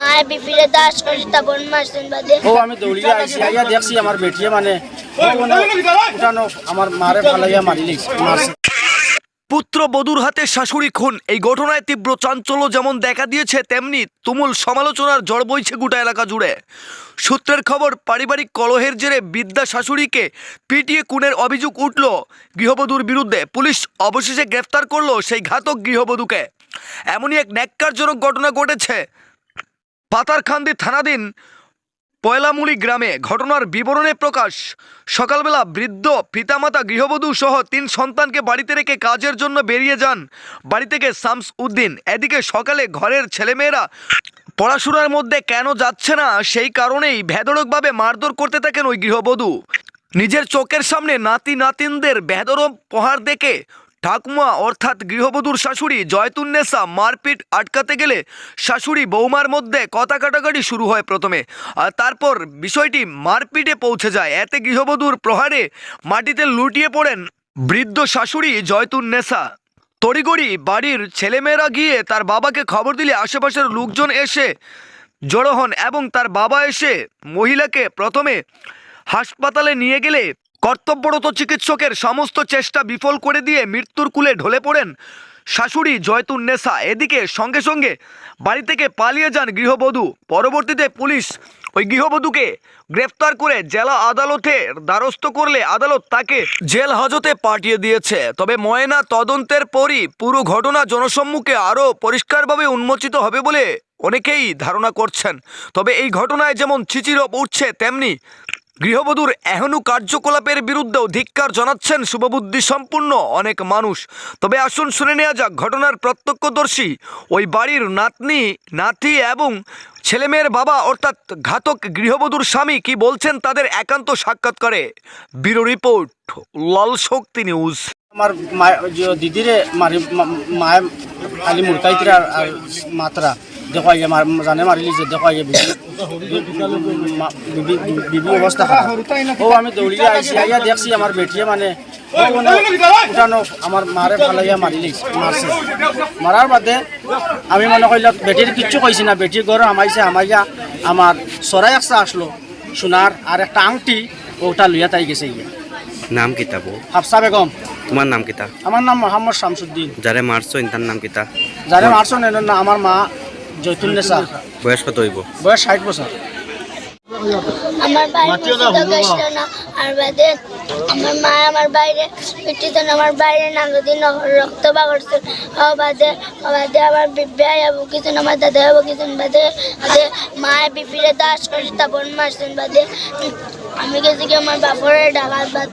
মায়ের বিপিরে দাস করে তা বোন বাদে। ও আমি দৌড়িয়ে আইসি আইয়া দেখছি আমার বেটিয়ে মানে মানে উঠানো আমার মারে ফালাইয়া মারি মারছে। পুত্র বধূর হাতে শাশুড়ি খুন এই ঘটনায় তীব্র চাঞ্চল্য যেমন দেখা দিয়েছে তেমনি তুমুল সমালোচনার জড় বইছে গোটা এলাকা জুড়ে। সূত্রের খবর পারিবারিক কলহের জেরে বিদ্যা শাশুড়িকে পিটিয়ে খুনের অভিযোগ উঠল গৃহবধূর বিরুদ্ধে। পুলিশ অবশেষে গ্রেফতার করল সেই ঘাতক গৃহবধূকে। এমনই এক ন্যাক্কারজনক ঘটনা ঘটেছে। পাতারখান্দি থানাধীন পয়লামুড়ি গ্রামে ঘটনার বিবরণে প্রকাশ। সকালবেলা বৃদ্ধ পিতামাতা গৃহবধূ সহ তিন সন্তানকে বাড়িতে রেখে কাজের জন্য বেরিয়ে যান। বাড়ি থেকে শামস উদ্দিন এদিকে সকালে ঘরের ছেলেমেয়েরা পড়াশোনার মধ্যে কেন যাচ্ছে না, সেই কারণেই ভেদরকভাবে মারধর করতে থাকেন ওই গৃহবধূ। নিজের চোখের সামনে নাতি নাতিনদের বেদরক প্রহার দেখে ঠাকুমা, অর্থাৎ গৃহবধূর শাশুড়ি জয়তুন্নেসা মারপিট আটকাতে গেলে শাশুড়ি বৌমার মধ্যে কথা কাটাকাটি শুরু হয় প্রথমে। আর তারপর বিষয়টি মারপিটে পৌঁছে যায়। এতে গৃহবধূর প্রহারে মাটিতে লুটিয়ে পড়েন বৃদ্ধ শাশুড়ি জয়তুন্নেসা তড়িগড়ি বাড়ির ছেলেমেয়েরা গিয়ে তার বাবাকে খবর দিলে আশেপাশের লোকজন এসে জড়ো হন এবং তার বাবা এসে মহিলাকে প্রথমে হাসপাতালে নিয়ে গেলে কর্তব্যরত চিকিৎসকের সমস্ত চেষ্টা বিফল করে দিয়ে মৃত্যুর কুলে ঢলে পড়েন শাশুড়ি জয়তুন্নেসা এদিকে সঙ্গে সঙ্গে বাড়ি থেকে পালিয়ে যান গৃহবধূ। পরবর্তীতে পুলিশ ওই গৃহবধূকে গ্রেফতার করে জেলা আদালতের দ্বারস্থ করলে আদালত তাকে জেল হাজতে পাঠিয়ে দিয়েছে। তবে ময়না তদন্তের পরই পুরো ঘটনা জনসম্মুখে আরও পরিষ্কারভাবে উন্মোচিত হবে বলে অনেকেই ধারণা করছেন। তবে এই ঘটনায় যেমন চিচিরপ উঠছে, তেমনি গৃহবধূর এহনু কার্যকলাপের বিরুদ্ধেও ধিক্কার জানাচ্ছেন শুভবুদ্ধি সম্পূর্ণ অনেক মানুষ। তবে আসুন শুনে নেওয়া যাক ঘটনার প্রত্যক্ষদর্শী। ওই বাড়ির নাতনি, নাতি এবং ছেলেমেয়ের বাবা, অর্থাৎ ঘাতক গৃহবধূর স্বামী কি বলছেন তাদের একান্ত সাক্ষাৎকারে bureau report, Lal Shakti news. আমার দিদিরে মারি মায়ে খালি মুরকাইতরা মাত্রা। দেখো আইয়া মার জানে মারি লিছে দেখো আইয়া বিবি অবস্থা ও আমি দৌড়িয়ে আইসি আইয়া দেখছি আমার বেটিয়ে মানে মানে উঠানো আমার মারে ফালাইয়া মারি লিখছে মারছে মারার বাদে আমি মনে করলাম বেটির কিচ্ছু কইছি না বেটির ঘর আমাইছে আমাইয়া আমার চড়াই একটা আসলো সোনার আর একটা আংটি ওটা লইয়া তাই গেছে ইয়ে নাম কিতা বউ হাফসা বেগম। তোমার নাম কিতা? আমার নাম মোহাম্মদ শামসুদ্দিন যারে মারছো ইন্তার নাম কিতা? যারা এনার না আমার মা বয়স কত হইব? বয়স ষাট বছর। আমার বাইরে না আর বাদে আমার মা আমার বাইরে পিটিতেন আমার বাইরে রক্ত বাদে আবার বিবাহ বকিছেন আমার দাদা বকিছেন বাদে বাদে মায়ের বিপিরে দাস করে তা বোন মারছেন বাদে আমি গেছি কি আমার বাপরে ডাকাত বাদ